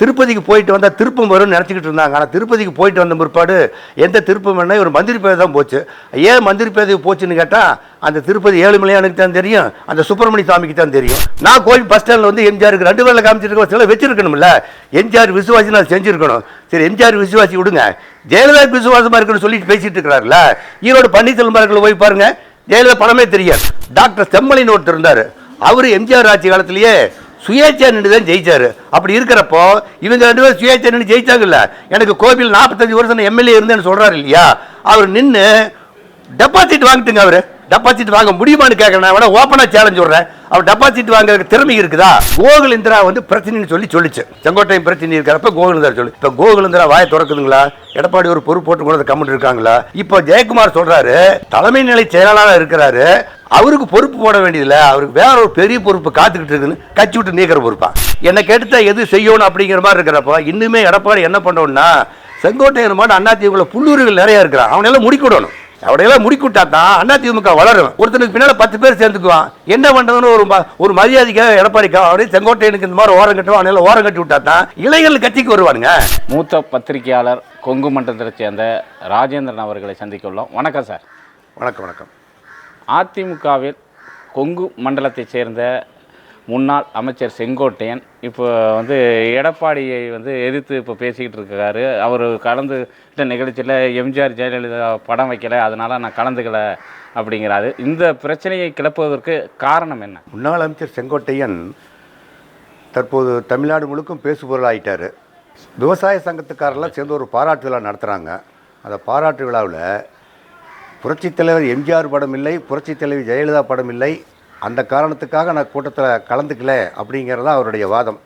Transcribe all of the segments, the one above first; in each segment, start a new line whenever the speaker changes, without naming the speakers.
திருப்பதிக்கு போயிட்டு வந்தால் திருப்பம் வரும்னு நினச்சிக்கிட்டு இருந்தாங்க. ஆனால் திருப்பதிக்கு போயிட்டு வந்த பிற்பாடு எந்த திருப்பம் என்ன ஒரு மந்திரி பேர் தான் போச்சு. ஏன் மந்திரி பேருக்கு போச்சுன்னு கேட்டால் அந்த திருப்பதி ஏழுமலையானுக்கு தான் தெரியும். அந்த சுப்பிரமணிய சாமிக்கு தான் தெரியும். நான் கோயில் பஸ் ஸ்டாண்டில் வந்து எம்ஜிஆருக்கு ரெண்டு பேரில் காமிச்சிருக்க சில வச்சிருக்கணும்ல. எம்ஜிஆர் விசுவாசி நான் செஞ்சுருக்கணும். சரி எம்ஜிஆர் விசுவாசி விடுங்க. ஜெயலலிதா விசுவாசமாக இருக்குன்னு சொல்லிட்டு பேசிட்டு இருக்கிறாருல. ஈரோடு பன்னீர்செல்வம் போய் பாருங்க. ஜெயலலிதா பணமே தெரியாது. டாக்டர் செம்மலின்னு ஒருத்தர் இருந்தார். அவர் எம்ஜிஆர் ஆட்சி காலத்திலேயே சுயேட்சை நின்று தான் ஜெயிச்சாரு. அப்படி இருக்கிறப்போ இவங்க ரெண்டு பேரும் சுயேட்சை நின்று ஜெயிச்சாங்கல்ல? எனக்கு கோவில் நாற்பத்தஞ்சு வருஷம் எம்எல்ஏ இருந்தேன்னு சொல்கிறார் இல்லையா? அவர் நின்று டெபாசிட் வாங்கிட்டுங்க அவர். டெபாசிட் வாங்க முடியுமான்னு கேட்கறேன் நான் வேணா ஓப்பனா சேலஞ்ச் சொல்கிறேன் அவர் டெபாசிட் வாங்குறதுக்கு திறமை இருக்குதா? கோகுலேந்திரா வந்து பிரச்சனைன்னு சொல்லி சொல்லிச்சு. செங்கோட்டையும் பிரச்சனை இருக்கிறப்ப கோகுலேந்திரா சொல்லு. கோகுல் கோகுலேந்திரா வாயை திறக்குதுங்களா? எடப்பாடி ஒரு பொறுப்பு போட்டு கொண்டு கம்மிட்டு இருக்காங்களா? இப்போ ஜெயக்குமார் சொல்கிறாரு தலைமை நிலை செயலாளராக இருக்கிறாரு. அவருக்கு பொறுப்பு போட வேண்டியதில்ல. அவருக்கு வேற ஒரு பெரிய பொறுப்பு காத்துக்கிட்டு இருக்குன்னு கட்சி விட்டு நீக்கிற பொறுப்பா? என்ன கேட்டுட்டா எது செய்யணும் அப்படிங்கிற மாதிரி இருக்கிறப்ப இன்னுமே எடப்பாடி என்ன பண்ணணும்னா செங்கோட்டையன் மாட்டு அதிமுக புல்லூர்கள் நிறைய இருக்கிறான். அவனெல்லாம் முடிக்கிடணும் அவடையெல்லாம் முடிக்கிட்டா தான் அதிமுக வளரும். ஒருத்தனுக்கு பின்னால பத்து பேர் சேர்ந்துக்குவான். என்ன பண்றதுன்னு ஒரு ம- ஒரு மரியாதைக்காக எடப்பாடி அப்படியே செங்கோட்டையனுக்கு இந்த மாதிரி ஓரம் கட்டுவான். அவனையெல்லாம் ஓரம் கட்டி விட்டா தான் இளைஞர்கள் கட்சிக்கு வருவானுங்க.
மூத்த பத்திரிகையாளர் கொங்கு மண்டலத்தைச் சேர்ந்த ராஜேந்திரன் அவர்களை சந்திக்க உள்ளோம். வணக்கம் சார்.
வணக்கம் வணக்கம்.
அதிமுகவில் கொங்கு மண்டலத்தைச் சேர்ந்த முன்னாள் அமைச்சர் செங்கோட்டையன் இப்போ வந்து எடப்பாடியை வந்து எதிர்த்து இப்போ பேசிக்கிட்டு இருக்காரு. அவர் கலந்து நிகழ்ச்சியில் எம்ஜிஆர் ஜெயலலிதா படம் வைக்கல அதனால் நான் கலந்துக்கல அப்படிங்கிறாரு. இந்த பிரச்சனையை கிளப்புவதற்கு காரணம் என்ன?
முன்னாள் அமைச்சர் செங்கோட்டையன் தற்போது தமிழ்நாடு முழுக்கும் பேசுபொருள் விவசாய சங்கத்துக்காரெல்லாம் சேர்ந்து ஒரு பாராட்டு விழா நடத்துகிறாங்க அந்த பாராட்டு விழாவில் புரட்சித் தலைவர் எம்ஜிஆர் படம் இல்லை புரட்சித் தலைவி ஜெயலலிதா படம் இல்லை. அந்த காரணத்துக்காக நான் கூட்டத்தில் கலந்துக்கல அப்படிங்கிறது தான் அவருடைய வாதம்.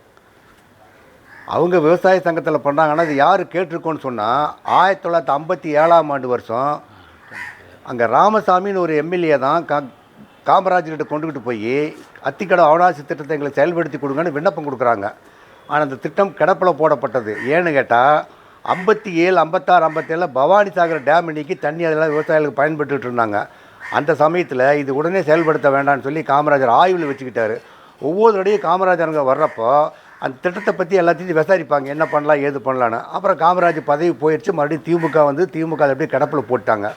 அவங்க விவசாய சங்கத்தில் பண்ணாங்கன்னா இது யார் கேட்டிருக்கோன்னு சொன்னால் ஆயிரத்தி தொள்ளாயிரத்தி ஐம்பத்தி ஏழாம் ஆண்டு வருஷம் அங்கே ராமசாமின்னு ஒரு எம்எல்ஏ தான் கா காமராஜர்கிட்ட கொண்டுக்கிட்டு போய் அத்திக்கடை அவனாசி திட்டத்தை எங்களை செயல்படுத்தி கொடுங்கன்னு விண்ணப்பம் கொடுக்குறாங்க. ஆனால் அந்த திட்டம் கிடப்பில் போடப்பட்டது. ஏன்னு கேட்டால் ஐம்பத்தி ஏழு ஐம்பத்தாறு ஐம்பத்தேழில் பவானி சாகர் டேம் இன்னைக்கு தண்ணி அதெல்லாம் விவசாயிகளுக்கு பயன்பட்டுட்டு இருந்தாங்க. அந்த சமயத்தில் இது உடனே செயல்படுத்த வேண்டாம்னு சொல்லி காமராஜர் ஆய்வில் வச்சுக்கிட்டாரு. ஒவ்வொரு தடையும் காமராஜருங்க வர்றப்போ அந்த திட்டத்தை பற்றி எல்லாத்தையும் விசாரிப்பாங்க. என்ன பண்ணலாம் ஏது பண்ணலான்னு அப்புறம் காமராஜ் பதவி போயிடுச்சு மறுபடியும் திமுக வந்து திமுக அதை அப்படியே கிடப்பில் போட்டாங்க.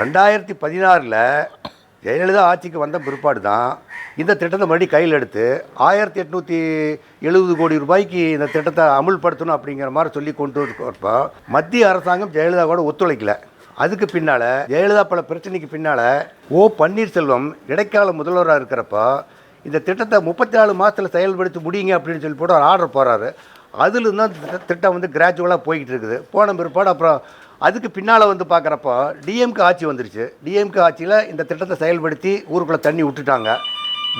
ரெண்டாயிரத்தி பதினாறில் ஜெயலலிதா ஆட்சிக்கு வந்த பிற்பாடு தான் இந்த திட்டத்தை மறுபடியும் கையில் எடுத்து ஆயிரத்தி எட்நூற்றி எழுபது கோடி ரூபாய்க்கு இந்த திட்டத்தை அமுல்படுத்தணும் அப்படிங்கிற மாதிரி சொல்லி கொண்டு வரப்போ மத்திய அரசாங்கம் ஜெயலலிதா கூட ஒத்துழைக்கல. அதுக்கு பின்னால் ஜெயலலிதா பல பிரச்சனைக்கு பின்னால் ஓ பன்னீர்செல்வம் இடைக்கால முதல்வராக இருக்கிறப்போ இந்த திட்டத்தை முப்பத்தி நாலு மாதத்தில் செயல்படுத்தி முடியுங்க அப்படின்னு சொல்லி போட்டு ஒரு ஆர்டர் போகிறாரு அதுலேருந்து தான் திட்ட- திட்டம் வந்து கிராஜுவலாக போய்கிட்டு இருக்குது. போன பிற்பாடு அப்புறம் அதுக்கு பின்னால் வந்து பார்க்குறப்போ டிஎம்கே ஆட்சி வந்துருச்சு. டிஎம்கே ஆட்சியில் இந்த திட்டத்தை செயல்படுத்தி ஊருக்குள்ளே தண்ணி விட்டுட்டாங்க.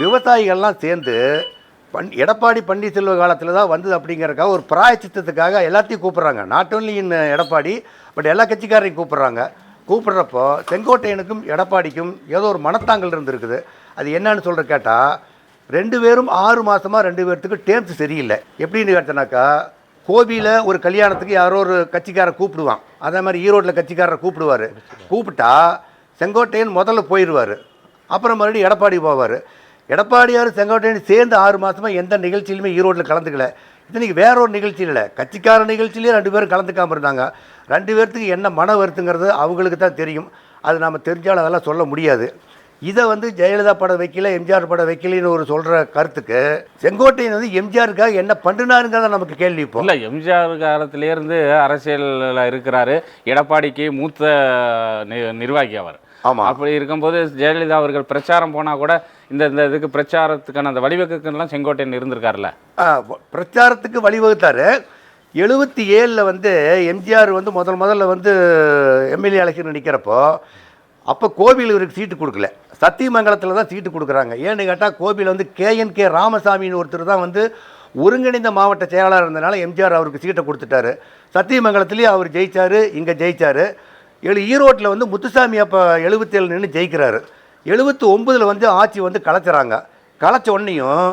விவசாயிகள்லாம் சேர்ந்து பண் எடப்பாடி பன்னீர்செல்வ காலத்தில் தான் வந்தது அப்படிங்கிறக்காக ஒரு பிராயச்சித்தத்துக்காக எல்லாத்தையும் கூப்பிட்றாங்க. Not only in Edappadi but எல்லா கட்சிக்காரையும் கூப்பிட்றாங்க. கூப்பிட்றப்போ செங்கோட்டையனுக்கும் எடப்பாடிக்கும் ஏதோ ஒரு மனத்தாங்கல் இருந்திருக்குது. அது என்னன்னு சொல்கிற கேட்டால் ரெண்டு பேரும் ஆறு மாதமாக ரெண்டு பேர்த்துக்கு டேம்ஸ் சரியில்லை. எப்படின்னு கேட்டனாக்கா கோபியில் ஒரு கல்யாணத்துக்கு யாரோ ஒரு கட்சிக்காரரை கூப்பிடுவான். அதே மாதிரி ஈரோட்டில் கட்சிக்காரரை கூப்பிடுவார். கூப்பிட்டா செங்கோட்டையன் முதல்ல போயிடுவார். அப்புறம் மறுபடியும் எடப்பாடி போவார். எடப்பாடியார் செங்கோட்டையன் சேர்ந்து ஆறு மாதமாக எந்த நிகழ்ச்சியிலுமே ஈரோட்டில் கலந்துக்கல. இத்தனைக்கு வேற ஒரு நிகழ்ச்சியில் இல்லை. கட்சிக்கார நிகழ்ச்சியிலே ரெண்டு பேரும் கலந்துக்காமல் இருந்தாங்க. ரெண்டு பேர்த்துக்கு என்ன மன வருத்துங்கிறது அவங்களுக்கு தான் தெரியும். அது நம்ம தெரிஞ்சாலும் அதெல்லாம் சொல்ல முடியாது. இதை வந்து ஜெயலலிதா படம் வைக்கல எம்ஜிஆர் படம் வைக்கலன்னு ஒரு சொல்கிற கருத்துக்கு செங்கோட்டையன் வந்து எம்ஜிஆருக்காக என்ன பண்ணினாருங்கிறத நமக்கு கேள்வி இப்போ.
இல்லை எம்ஜிஆர் காலத்திலேருந்து அரசியலில் இருக்கிறாரு. எடப்பாடிக்கு மூத்த நிர்வாகி அவர்.
ஆமாம்
அப்படி இருக்கும்போது ஜெயலலிதா அவர்கள் பிரச்சாரம் போனால் கூட இந்த இந்த இதுக்கு பிரச்சாரத்துக்கான அந்த வழிவகுக்கெல்லாம் செங்கோட்டையன் இருந்திருக்காருல்ல.
பிரச்சாரத்துக்கு வழிவகுத்தாரு. எழுபத்தி ஏழில் வந்து எம்ஜிஆர் வந்து முதல் முதல்ல வந்து எம்எல்ஏ எலெக்ஷன் நிற்கிறப்போ அப்போ கோவில் இவருக்கு சீட்டு கொடுக்கல. சத்தியமங்கலத்தில் தான் சீட்டு கொடுக்குறாங்க. ஏன்னு கேட்டால் கோவில் வந்து கேஎன் கே ராமசாமின்னு ஒருத்தர் தான் வந்து ஒருங்கிணைந்த மாவட்ட செயலாளர் இருந்தனால எம்ஜிஆர் அவருக்கு சீட்டை கொடுத்துட்டாரு. சத்தியமங்கலத்துலேயும் அவர் ஜெயிச்சாரு இங்கே ஜெயித்தார் எழு ஈரோட்டில் வந்து முத்துசாமி அப்போ எழுபத்தேழு நின்று ஜெயிக்கிறாரு. எழுபத்தி ஒம்பதில் வந்து ஆட்சி வந்து கலைச்சறாங்க. கலைச்ச உடனேயும்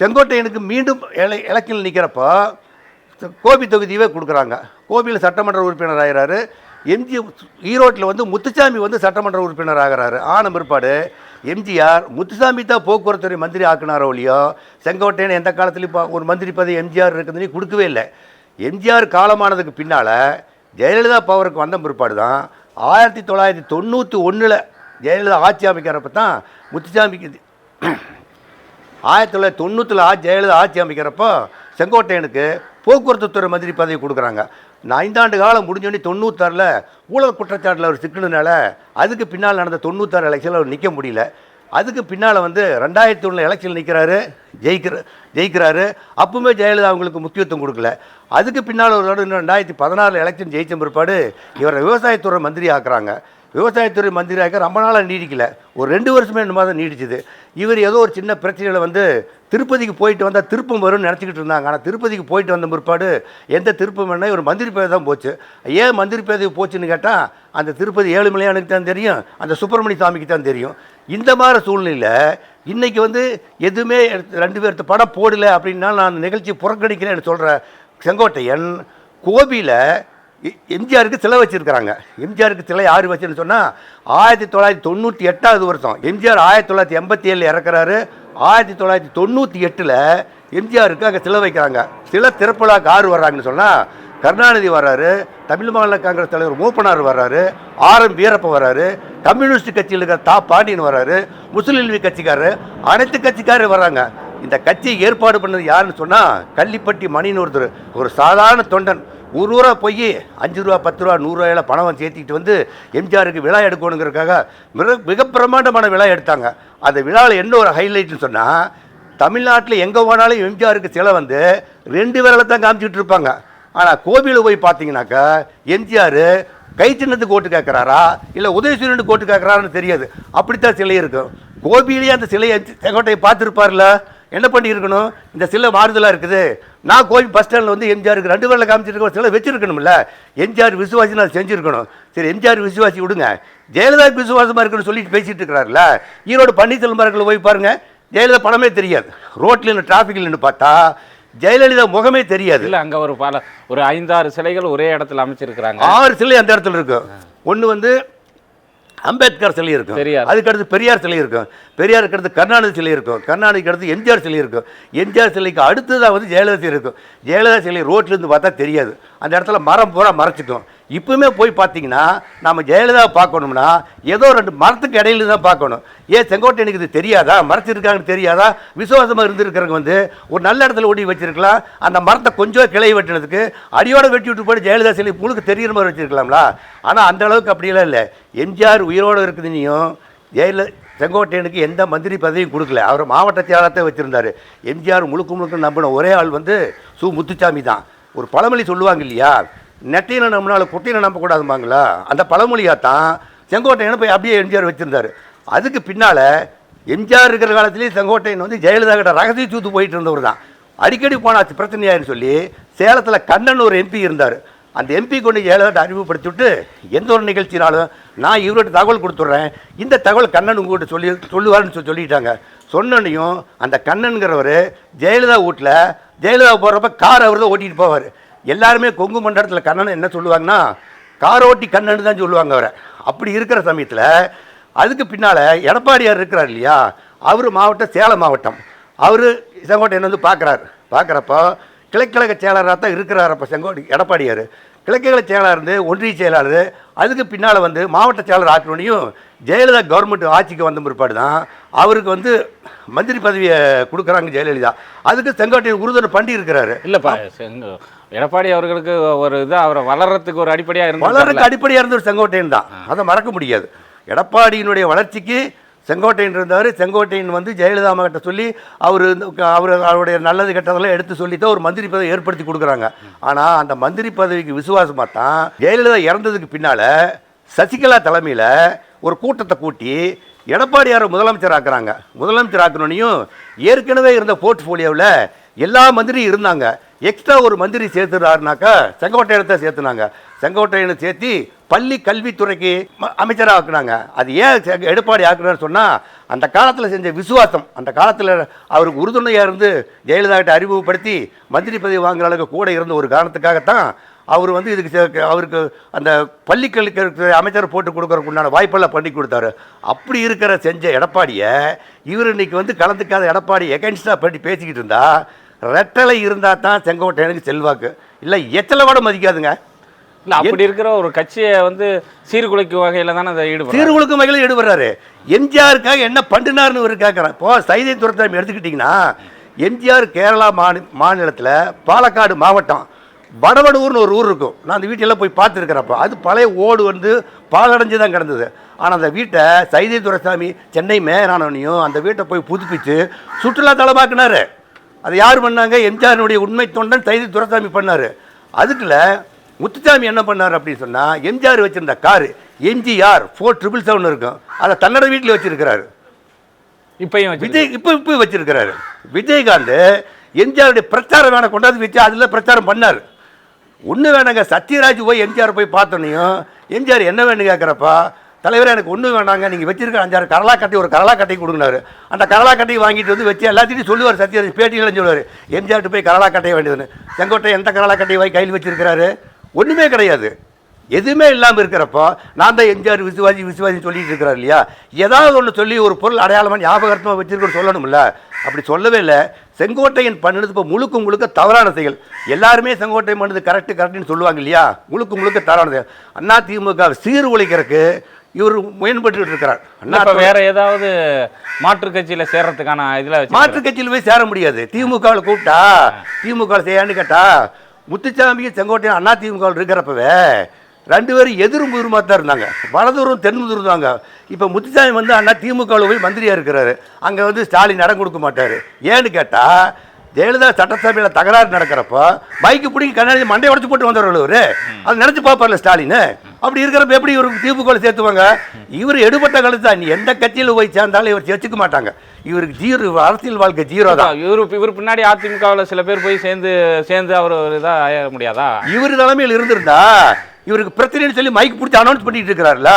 செங்கோட்டையனுக்கு மீண்டும் எலை எலெக்ஷனில் நிற்கிறப்போ கோபி தொகுதியவே கொடுக்குறாங்க. கோபியில் சட்டமன்ற உறுப்பினர் ஆகிறாரு எம்ஜி ஈரோட்டில் வந்து முத்துசாமி வந்து சட்டமன்ற உறுப்பினர் ஆகிறாரு. ஆன பிற்பாடு எம்ஜிஆர் முத்துசாமி தான் போக்குவரத்துறை மந்திரி ஆக்குனாரோ இல்லையோ? செங்கோட்டையன் எந்த காலத்துலையும் இப்போ ஒரு மந்திரி பதவி எம்ஜிஆர் இருக்குதுன்னு கொடுக்கவே இல்லை. எம்ஜிஆர் காலமானதுக்கு பின்னால் ஜெயலலிதா பவருக்கு வந்த பிற்பாடு தான் ஆயிரத்தி தொள்ளாயிரத்தி தொண்ணூற்றி ஒன்றில் ஜெயலலிதா ஆட்சி அமைக்கிறப்ப தான் முத்துசாமிக்கு ஆயிரத்தி தொள்ளாயிரத்தி தொண்ணூற்றில் ஆ ஜெயலலிதா ஆட்சி அமைக்கிறப்போ செங்கோட்டையனுக்கு போக்குவரத்து துறை மந்திரி பதவி கொடுக்குறாங்க. நான் ஐந்தாண்டு காலம் முடிஞ்சோடனே தொண்ணூத்தாறில் ஊழல் குற்றச்சாட்டில் அவர் சிக்கினதுனால அதுக்கு பின்னால் நடந்த தொண்ணூத்தாறு எலெக்ஷனில் அவர் நிற்க முடியல. அதுக்கு பின்னால் வந்து ரெண்டாயிரத்தி ஒன்றில் எலெக்ஷன் நிற்கிறாரு ஜெயிக்கிற ஜெயிக்கிறாரு. அப்பவுமே ஜெயலலிதா அவங்களுக்கு முக்கியத்துவம் கொடுக்கல. அதுக்கு பின்னால் ஒரு இன்னும் ரெண்டாயிரத்தி பதினாறில் எலெக்ஷன் ஜெயிச்ச பிற்பாடு இவரை விவசாயத்துறை மந்திரி ஆக்குறாங்க. விவசாயத்துறை மந்திரியாக ரொம்ப நாளாக நீடிக்கல. ஒரு ரெண்டு வருஷமே ரெண்டு மாதம் நீடிச்சுது. இவர் ஏதோ ஒரு சின்ன பிரச்சனையில் வந்து திருப்பதிக்கு போயிட்டு வந்தால் திருப்பம் வரும்னு நினச்சிக்கிட்டு இருந்தாங்க. ஆனால் திருப்பதிக்கு போயிட்டு வந்த பிற்பாடு எந்த திருப்பம் என்ன இவர் மந்திரி பேதை தான் போச்சு. ஏன் மந்திரி பேதை போச்சுன்னு கேட்டால் அந்த திருப்பதி ஏழுமலையானுக்கு தான் தெரியும் அந்த சுப்பிரமணிய சாமிக்கு தான் தெரியும். இந்த மாதிரி சூழ்நிலையில் இன்றைக்கி வந்து எதுவுமே எடுத்து- ரெண்டு பேர்த்த படம் போடலை அப்படின்னா நான் அந்த நிகழ்ச்சியை புறக்கணிக்கிறேன்னு சொல்கிற செங்கோட்டையன் கோபியில் எம்ஜிஆருக்கு சிலை வச்சிருக்கிறாங்க. எம்ஜிஆருக்கு சிலை யார் வச்சுன்னு சொன்னால் ஆயிரத்தி தொள்ளாயிரத்தி தொண்ணூற்றி எட்டாவது வருஷம். எம்ஜிஆர் ஆயிரத்தி தொள்ளாயிரத்தி எண்பத்தி ஏழில் இறக்குறாரு. ஆயிரத்தி தொள்ளாயிரத்தி தொண்ணூற்றி எட்டில் எம்ஜிஆருக்கு அங்கே சிலை வைக்கிறாங்க. சில திறப்புலாக்கு ஆறு வர்றாங்கன்னு சொன்னால் கருணாநிதி வர்றாரு. தமிழ் மாநில காங்கிரஸ் தலைவர் மூப்பனார் வர்றாரு. ஆர் எம் வீரப்ப வர்றாரு. கம்யூனிஸ்ட் கட்சியில் இருக்கிற தா பாண்டியன் வர்றாரு. முஸ்லீம் லீக் கட்சிக்காரர். அனைத்து கட்சிக்காரர் வர்றாங்க. இந்த கட்சியை ஏற்பாடு பண்ணது யாருன்னு சொன்னால் கள்ளிப்பட்டி மணின்னு ஒருத்தர். ஒரு சாதாரண தொண்டன். ஒரு ஊரா போய் அஞ்சு ரூபா பத்து ரூபா நூறுரூவாயில பணம் சேர்த்திட்டு வந்து எம்ஜிஆருக்கு விழா எடுக்கணுங்கிறதுக்காக மிக மிக பிரமாண்டமான விழா எடுத்தாங்க. அந்த விழாவில் என்ன ஒரு ஹைலைட்னு சொன்னால் தமிழ்நாட்டில் எங்கே போனாலும் எம்ஜிஆருக்கு சிலை வந்து ரெண்டு விரலை தான் காமிச்சிட்டு இருப்பாங்க. ஆனால் கோவிலில் போய் பார்த்தீங்கன்னாக்கா எம்ஜிஆர் கை சின்னத்துக்கு ஓட்டு கேட்குறாரா இல்லை உதயசூரியனுக்கு ஓட்டு கேட்குறாருன்னு தெரியாது. அப்படித்தான் சிலை இருக்கும் கோபியிலேயே அந்த சிலையை செங்கோட்டையை பார்த்துருப்பார்ல? என்ன பண்ணியிருக்கணும்? இந்த சிலை மாறுதலாக இருக்குது. நான் கோபி பஸ் ஸ்டாண்டில் வந்து எம்ஜிஆருக்கு ரெண்டு பேரில் காமிச்சிருக்க சிலை வச்சிருக்கணும்ல. எம்ஜிஆர் விசுவாசி நான் செஞ்சுருக்கணும். சரி எம்ஜிஆர் விசுவாசி விடுங்க. ஜெயலலிதாவுக்கு விசுவாசமாக இருக்குன்னு சொல்லிட்டு பேசிட்டு இருக்கிறாருல ஈரோடு பன்னீர்செல்வம் போய் பாருங்க. ஜெயலலிதா பணமே தெரியாது. ரோட்டில் நின்று டிராஃபிக்கில் நின்று பார்த்தா ஜெயலலிதா முகமே தெரியாது.
இல்ல அங்க ஒரு பல ஒரு ஐந்தாறு சிலைகள் ஒரே இடத்துல அமைச்சிருக்கிறாங்க.
ஆறு சிலை அந்த இடத்துல இருக்கும் ஒன்று வந்து அம்பேத்கர் சிலை இருக்கும்
பெரியார்.
அதுக்கு அடுத்து பெரியார் சிலை இருக்கும் பெரியாருக்கு அடுத்து கருணாநிதி சிலை இருக்கும் கருணாநிதிக்கு அடுத்து எம்ஜிஆர் சிலை இருக்கும் எம்ஜிஆர் சிலைக்கு அடுத்ததாக வந்து ஜெயலலிதா சிலை இருக்கும். ஜெயலலிதா சிலை ரோட்ல இருந்து பார்த்தா தெரியாது. அந்த இடத்துல மரம் பூரா மறைச்சிக்கும். இப்பவுமே போய் பார்த்தீங்கன்னா நம்ம ஜெயலலிதா பார்க்கணும்னா ஏதோ ரெண்டு மரத்துக்கு இடையில தான் பார்க்கணும். ஏன் செங்கோட்டையனுக்கு இது தெரியாதா? மறைச்சிருக்காங்கன்னு தெரியாதா? விசுவாசமாக இருந்திருக்கிறவங்க வந்து ஒரு நல்ல இடத்துல ஓடி வச்சிருக்கலாம். அந்த மரத்தை கொஞ்சம் கிளை வெட்டினதுக்கு அடியோட வெட்டி விட்டு போய் ஜெயலலிதா சிலை முழுக்க தெரிகிற மாதிரி வச்சிருக்கலாம்ல? ஆனால் அந்த அளவுக்கு அப்படியெல்லாம் இல்லை. எம்ஜிஆர் உயிரோடு இருக்குதுன்னையும் ஜெயலலிதா செங்கோட்டையனுக்கு எந்த மந்திரி பதவியும் கொடுக்கல. அவர் மாவட்ட செயலாளத்தை வச்சுருந்தார். எம்ஜிஆர் முழுக்க முழுக்க நம்பின ஒரே ஆள் வந்து சு. முத்துச்சாமி தான். ஒரு பழமொழி சொல்லுவாங்க இல்லையா? நெட்டையில நம்பினாலும் குட்டையில நம்பக்கூடாதும்பாங்களா? அந்த பழமொழியாக தான் செங்கோட்டையனை போய் அப்படியே எம்ஜிஆர் வச்சுருந்தார். அதுக்கு பின்னால் எம்ஜிஆர் இருக்கிற காலத்துலேயே செங்கோட்டையன் வந்து ஜெயலலிதா கிட்ட ரகசிய தூத்து போயிட்டு இருந்தவர் தான் அடிக்கடி போனாச்சு பிரச்சனையாருன்னு சொல்லி சேலத்தில் கண்ணன் ஒரு எம்பி இருந்தார். அந்த எம்பி கொண்டு ஜெயலலிதா அறிமுகப்படுத்தி விட்டு எந்த ஒரு நிகழ்ச்சினாலும் நான் இவர்கிட்ட தகவல் கொடுத்துட்றேன். இந்த தகவல் கண்ணன் உங்கள்கிட்ட சொல்லி சொல்லுவாருன்னு சொல்லி சொல்லிட்டாங்க. சொன்னோன்னையும் அந்த கண்ணனுங்கிறவர் ஜெயலலிதா வீட்டில் ஜெயலலிதா போகிறப்ப கார் அவர் தான் ஓட்டிகிட்டு போவார். எல்லாருமே கொங்கு மண்டலத்தில் கண்ணன் என்ன சொல்லுவாங்கன்னா காரோட்டி கண்ணன் தான் சொல்லுவாங்க அவரை. அப்படி இருக்கிற சமயத்தில் அதுக்கு பின்னால் எடப்பாடியார் இருக்கிறார் இல்லையா? அவர் மாவட்டம் சேலம் மாவட்டம். அவர் செங்கோட்டையன் வந்து பார்க்குறாரு பார்க்குறப்போ கிழக்கிழக செயலராக தான் இருக்கிறார் அப்போ செங்கோட்டை எடப்பாடியார். கிழக்கிழக செயலாளர் இருந்து ஒன்றிய செயலாளர். அதுக்கு பின்னால் வந்து மாவட்ட செயலாளர் ஆக்கினோடையும் ஜெயலலிதா கவர்மெண்ட் ஆட்சிக்கு வந்த பிற்பாடு தான் அவருக்கு வந்து மந்திரி பதவியை கொடுக்குறாங்க ஜெயலலிதா. அதுக்கு செங்கோட்டையன் உறுதுணை பண்ணி இருக்கிறாரு.
இல்லப்பா எடப்பாடி அவர்களுக்கு ஒரு இது அவரை வளர்றதுக்கு ஒரு அடிப்படையா இருந்தா
வளருக்கு அடிப்படையாக இருந்த ஒரு செங்கோட்டையன் தான். அதை மறக்க முடியாது. எடப்பாடியினுடைய வளர்ச்சிக்கு செங்கோட்டையன் இருந்தார். செங்கோட்டையன் வந்து ஜெயலலிதா கிட்ட சொல்லி அவர் அவர் அவருடைய நல்லது கெட்டதெல்லாம் எடுத்து சொல்லித்தான் ஒரு மந்திரி பதவி ஏற்படுத்தி கொடுக்குறாங்க. ஆனால் அந்த மந்திரி பதவிக்கு விசுவாசமாக தான் ஜெயலலிதா இறந்ததுக்கு பின்னால் சசிகலா தலைமையில் ஒரு கூட்டத்தை கூட்டி எடப்பாடியாரை முதலமைச்சர் ஆக்குறாங்க. முதலமைச்சர் ஆக்கணுனையும் ஏற்கனவே இருந்த போர்ட்ஃபோலியோவில் எல்லா மந்திரியும் இருந்தாங்க. எக்ஸ்ட்ரா ஒரு மந்திரி சேர்த்துறாருனாக்கா செங்கோட்டையனத்தை சேர்த்துனாங்க. செங்கோட்டையனை சேர்த்து பள்ளி கல்வித்துறைக்கு ம- ஆக்குனாங்க அது ஏன் எடப்பாடி ஆக்குறாருன்னு சொன்னால் அந்த காலத்தில் செஞ்ச விசுவாசம் அந்த காலத்தில் அவருக்கு உறுதுணையாக இருந்து ஜெயலலிதா கிட்ட அறிமுகப்படுத்தி மந்திரி பதவி வாங்குற அளவுக்கு கூட இருந்த ஒரு காரணத்துக்காகத்தான் அவர் வந்து இதுக்கு அவருக்கு அந்த பள்ளிக்கல்விக்கு அமைச்சர் போட்டு கொடுக்கறதுக்கு உண்டான வாய்ப்பெல்லாம் பண்ணி கொடுத்தாரு. அப்படி இருக்கிற செஞ்ச எடப்பாடியை இவர் இன்னைக்கு வந்து கலந்துக்காத எடப்பாடி எகென்ஸ்டாக பண்ணி பேசிக்கிட்டு இருந்தால் ரெட்டலை இருந்தால் தான் செங்கோட்டையனுக்கு செல்வாக்கு. இல்லை எச்சலை கூட மதிக்காதுங்க.
இல்ல அப்படி இருக்கிற ஒரு கட்சியை வந்து சீர்குலைக்கும் வகையில தானே அதை ஈடுபடுறாரு.
சீர்குலுக்கும் வகையில் ஈடுபடுறாரு. எம்ஜிஆருக்காக என்ன பண்ணினார்னு இவர் கேட்குறேன் இப்போ சைதை துரத்தை எடுத்துக்கிட்டிங்கன்னா எம்ஜிஆர் கேரளா மாநி மாநிலத்தில் பாலக்காடு மாவட்டம் வடவடூர்னு ஒரு ஊர் இருக்கும். நான் அந்த வீட்டெல்லாம் போய் பார்த்துருக்கிறப்ப அது பழைய ஓடு வந்து பாலடைஞ்சு தான் கிடந்தது. ஆனால் அந்த வீட்டை சைதை துரைசாமி சென்னை மேயரானவனையும் அந்த வீட்டை போய் புதுப்பிச்சு சுற்றுலா தலமாக்குனாரு அதை யார் பண்ணாங்க? எம்ஜிஆருடைய உண்மை தொண்டன் சைதை துரைசாமி பண்ணார். அதுக்குள்ள முத்துசாமி என்ன பண்ணார் அப்படின்னு சொன்னால் எம்ஜிஆர் வச்சிருந்த car MGR four triple seven இருக்கும். அதை தன்னோட வீட்டில் வச்சிருக்கிறாரு.
இப்பயும் வச்சு
விஜய் இப்போ இப்போ வச்சிருக்கிறாரு. விஜயகாந்த் எம்ஜிஆருடைய பிரச்சாரம் வேணா கொண்டாந்து வச்சு அதில் பிரச்சாரம் பண்ணார். ஒன்று வேணாங்க சத்யராஜ் போய் எம்ஜிஆர் போய் பார்த்தோன்னையும் எம்ஜிஆர் என்ன வேணும் கேட்குறப்பா தலைவர் எனக்கு ஒன்றும் வேணாங்க நீங்கள் வச்சிருக்கிற அஞ்சாறு கரலா கட்டி ஒரு கரலா கட்டி கொடுங்கினாரு. அந்த கரலா கட்டையை வாங்கிட்டு வந்து வச்சு எல்லாத்தையும் சொல்லுவார் சத்யராஜ். பேட்டியில் சொல்லுவார். எம்ஜிஆர்ட்டு போய் கரலா கட்டைய வேண்டியதுன்னு செங்கோட்டை எந்த கரலா கட்டையை வாங்கி கையில் வச்சிருக்கிறாரு? ஒன்றுமே கிடையாது. எதுவுமே இல்லாமல் இருக்கிறப்போ நான் தான் எம்ஜிஆர் விசுவாசி விசுவாசின்னு சொல்லிட்டு இருக்கிறார் இல்லையா? ஏதாவது ஒன்று சொல்லி ஒரு பொருள் அடையாளமாக ஞாபகார்த்தமாக வச்சிருக்கணும் சொல்லணும்ல? அப்படி சொல்லவே இல்லை. செங்கோட்டையன் பண்ணுறது இப்போ முழுக்க முழுக்க தவறான செயல். எல்லாருமே செங்கோட்டையன் பண்ணது கரெக்டு கரெக்டுன்னு சொல்லுவாங்க இல்லையா? முழுக்க முழுக்க தவறான செயல். அண்ணா திமுக சீர்குலைக்கிறதுக்கு இவர் முயன்பட்டு இருக்கிறார் அண்ணா
இப்ப வேற ஏதாவது மாற்று கட்சியில சேர்றதுக்கான இதுல
மாற்று கட்சியில் போய் சேர முடியாது. திமுகவில் கூப்பிட்டா திமுக செய்யான்னு கேட்டா முத்துச்சாமியும் செங்கோட்டையும் அண்ணா திமுகவில் இருக்கிறப்பவே ரெண்டு பேரும் எதிரும் புதிருமா தான் இருந்தாங்க. வலதுரும் தென்முதிரும் இருந்தாங்க. இப்போ முத்துச்சாமி வந்து அண்ணா திமுகவில் போய் மந்திரியாக இருக்கிறாரு. அங்கே வந்து ஸ்டாலின் இடம் கொடுக்க மாட்டார். ஏன்னு கேட்டால் ஜெயலலிதா சட்டசபையில் தகராறு நடக்கிறப்போ பைக்கு பிடிங்கி கண்ணாடி மண்டை உடச்சு போட்டு வந்தவர் இவர். அது நினச்சி பார்ப்பார்ல ஸ்டாலின். அப்படி இருக்கிறப்ப எப்படி இவருக்கு திமுகவில் சேர்த்துவாங்க? இவர் எடுபட்ட கழுத்தா நீ எந்த கட்சியில் போய் சேர்ந்தாலும் இவர் சேர்த்துக்க மாட்டாங்க. இவருக்கு ஜீரோ அரசியல் வாழ்க்கை ஜீரோ தான்.
இவரு இவர் பின்னாடி அதிமுகவில் சில பேர் போய் சேர்ந்து சேர்ந்து அவர் ஒரு இதா ஆக முடியாதா?
இவர் தலைமையில் இருந்திருந்தா இவருக்கு பிரச்சனைன்னு சொல்லி மைக் பிடிச்சி அனௌன்ஸ் பண்ணிட்டு இருக்கிறாருல.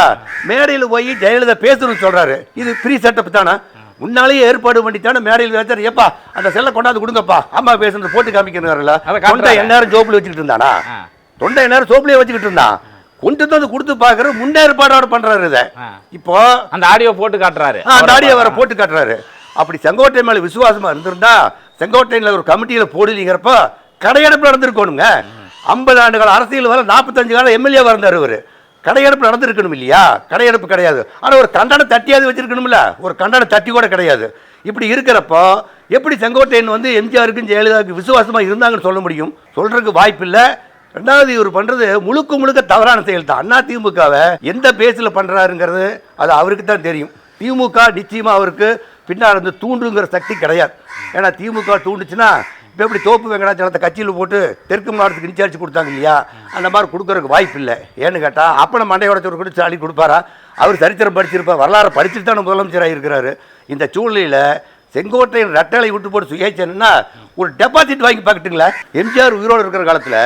மேடையில் போய் ஜெயலலிதா பேசணும்னு சொல்றாரு. இது ஃப்ரீ செட்டப் தானே? முன்னாலேயே ஏற்பாடு பண்ணித்தானே மேடையில் வச்சாரு ஏப்பா அந்த செல்லை கொண்டாந்து கொடுங்கப்பா. அம்மா பேசுறது போட்டு காமிக்கிறாருல. தொண்டை. எந்நேரம் ஜோப்பில் வச்சுக்கிட்டு இருந்தானா. தொண்டை எந்நேரம் சோப்பிலே வச்சுக்கிட்டு இருந்தான். கொண்டு வந்து கொடுத்து பார்க்கற முன்னேற்பாடோட பண்றாரு இதை. இப்போ
அந்த ஆடியோ போட்டு காட்டுறாரு.
அந்த ஆடியோ வர போட்டு காட்டுறாரு. அப்படி செங்கோட்டை மேல விசுவாசமா இருந்திருந்தா செங்கோட்டையில் ஒரு கமிட்டியில போடலிங்கிறப்ப கடையெடுப்பு நடந்திருக்கணுங்க. ஐம்பது ஆண்டுகள் அரசியல் வர நாற்பத்தஞ்சு காலம் எம்எல்ஏவா இருந்தார் இவர். கடையெடுப்பு நடந்திருக்கணும் இல்லையா? கடையெடுப்பு கிடையாது. ஆனால் ஒரு கண்டன தட்டியாவது வச்சுருக்கணும்ல? ஒரு கண்டன தட்டி கூட கிடையாது. இப்படி இருக்கிறப்போ எப்படி செங்கோட்டையன் வந்து எம்ஜிஆருக்கும் ஜெயலலிதாவுக்கு விசுவாசமாக இருந்தாங்கன்னு சொல்ல முடியும்? சொல்றதுக்கு வாய்ப்பில்லை. ரெண்டாவது இவர் பண்ணுறது முழுக்க முழுக்க தவறான செயல் தான் அண்ணா திமுகவை எந்த பேஸில் பண்ணுறாருங்கிறது அது அவருக்கு தான் தெரியும். திமுக நிச்சயமாக அவருக்கு பின்னால் இருந்து தூண்டுங்கிற சக்தி கிடையாது. ஏன்னா திமுக தூண்டுச்சுன்னா எப்படி தோப்பு வெங்கடாச்சலத்தை கட்சியில் போட்டு தெற்கு மாவட்டத்துக்கு இன்சார்ஜ் கொடுத்தாங்க இல்லையா? அந்த மாதிரி கொடுக்கறதுக்கு வாய்ப்பு இல்லை. ஏன்னு கேட்டால் அப்போ நம்ம மண்டையோடத்தவர் கூட ஸ்டாலின் கொடுப்பாரா? அவர் சரித்திரம் படிச்சிருப்பார் வரலாறு படிச்சுட்டு தான் முதலமைச்சராக இருக்கிறாரு. இந்த சூழ்நிலையில் செங்கோட்டையின் ரட்டளை விட்டு போட்டு சுயேச்சன்னா ஒரு டெபாசிட் வாங்கி பார்க்கட்டுங்களா? எம்ஜிஆர் உயிரோடு இருக்கிற காலத்தில்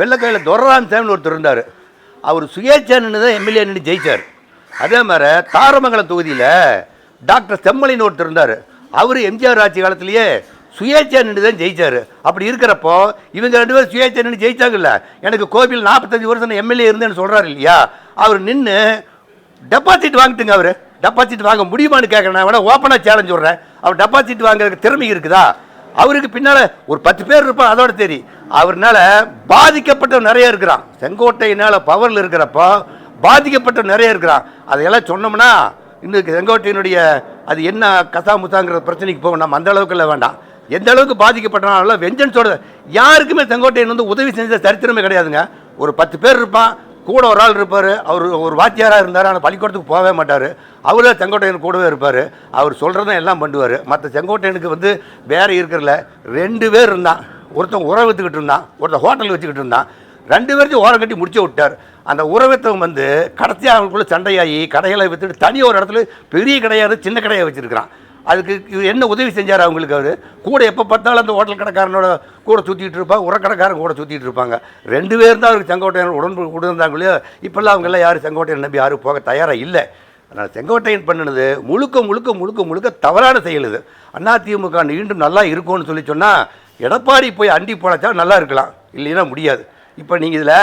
வெள்ளக்கையில் துரராம் சாமின்னு ஒருத்தர் இருந்தார். அவர் சுயேச்சன்னு தான் எம்எல்ஏ நின்று ஜெயிச்சார். அதே மாதிரி தாரமங்கலம் தொகுதியில் டாக்டர் செம்மலின்னு ஒருத்தர் இருந்தார். அவர் எம்ஜிஆர் ஆட்சி காலத்திலேயே சுயேட்சை நின்று தான் ஜெயிச்சார். அப்படி இருக்கிறப்போ இவங்க ரெண்டு பேரும் சுயேட்சை நின்று ஜெயிச்சாங்கல்ல? எனக்கு கோவில் நாற்பத்தஞ்சு வருஷம் எம்எல்ஏ இருந்தேன்னு சொல்கிறாரு இல்லையா? அவர் நின்று டெபாசிட் வாங்கிட்டுங்க அவர். டெபாசிட் வாங்க முடியுமான்னு கேட்குறேன் நான் வேணா ஓப்பனாக சேலஞ்ச் விட்றேன். அவர் டெபாசிட் வாங்குறதுக்கு திறமை இருக்குதா? அவருக்கு பின்னால் ஒரு பத்து பேர் இருப்பான் அதோட சரி அவர்னால பாதிக்கப்பட்ட நிறைய இருக்கிறான். செங்கோட்டையினால் பவரில் இருக்கிறப்போ பாதிக்கப்பட்ட நிறைய இருக்கிறான். அதையெல்லாம் சொன்னோம்னா இன்னைக்கு செங்கோட்டையினுடைய அது என்ன கசாமுசாங்கிற பிரச்சனைக்கு போகும். நம்ம அந்த அளவுக்கு இல்லை வேண்டாம். எந்த அளவுக்கு பாதிக்கப்பட்டனால வெஞ்சன்ஸோட யாருக்குமே செங்கோட்டையன் வந்து உதவி செஞ்ச சரித்திரமே கிடையாதுங்க. ஒரு பத்து பேர் இருப்பான் கூட ஒரு ஆள் இருப்பார் அவர் ஒரு வாத்தியாராக இருந்தார் ஆனால் பள்ளிக்கூடத்துக்கு போகவே மாட்டார். அவரே செங்கோட்டையன் கூடவே இருப்பார். அவர் சொல்கிறதும் எல்லாம் பண்ணுவார். மற்ற செங்கோட்டையனுக்கு வந்து வேறு இருக்கிறல ரெண்டு பேர் இருந்தான். ஒருத்தன் உறவு விற்றுக்கிட்டு இருந்தான் ஒருத்தன் ஹோட்டல் வச்சுக்கிட்டு இருந்தான். ரெண்டு பேர்த்தையும் ஓரம் கட்டி முடிச்சு விட்டார். அந்த உறவத்தவன் வந்து கடைசியாக அவங்களுக்குள்ளே சண்டையாகி கடைகளை விற்றுட்டு தனி ஒரு இடத்துல பெரிய கடையாக சின்ன கடையாக வச்சுருக்கிறான். அதுக்கு என்ன உதவி செஞ்சார் அவங்களுக்கு அவர்? கூட எப்போ பார்த்தாலும் அந்த ஹோட்டல் கடைக்காரனோட கூட சுற்றிட்டு இருப்பாங்க உரக்கடைக்காரன் கூட சுற்றிட்டு இருப்பாங்க. ரெண்டு பேர் தான் அவருக்கு செங்கோட்டையன் உடன்பு இல்லையோ இப்போல்லாம் அவங்கெல்லாம் யாரும் செங்கோட்டையன் நம்பி யாரும் போக தயாராக இல்லை. அதனால் செங்கோட்டையன் பண்ணினது முழுக்க முழுக்க முழுக்க முழுக்க தவறான செயல் இது அதிமுக மீண்டும் நல்லா இருக்கும்னு சொல்லி சொன்னால் எடப்பாடி போய் அண்டி போனச்சா நல்லா இருக்கலாம். இல்லைன்னா முடியாது. இப்போ நீங்கள் இதில்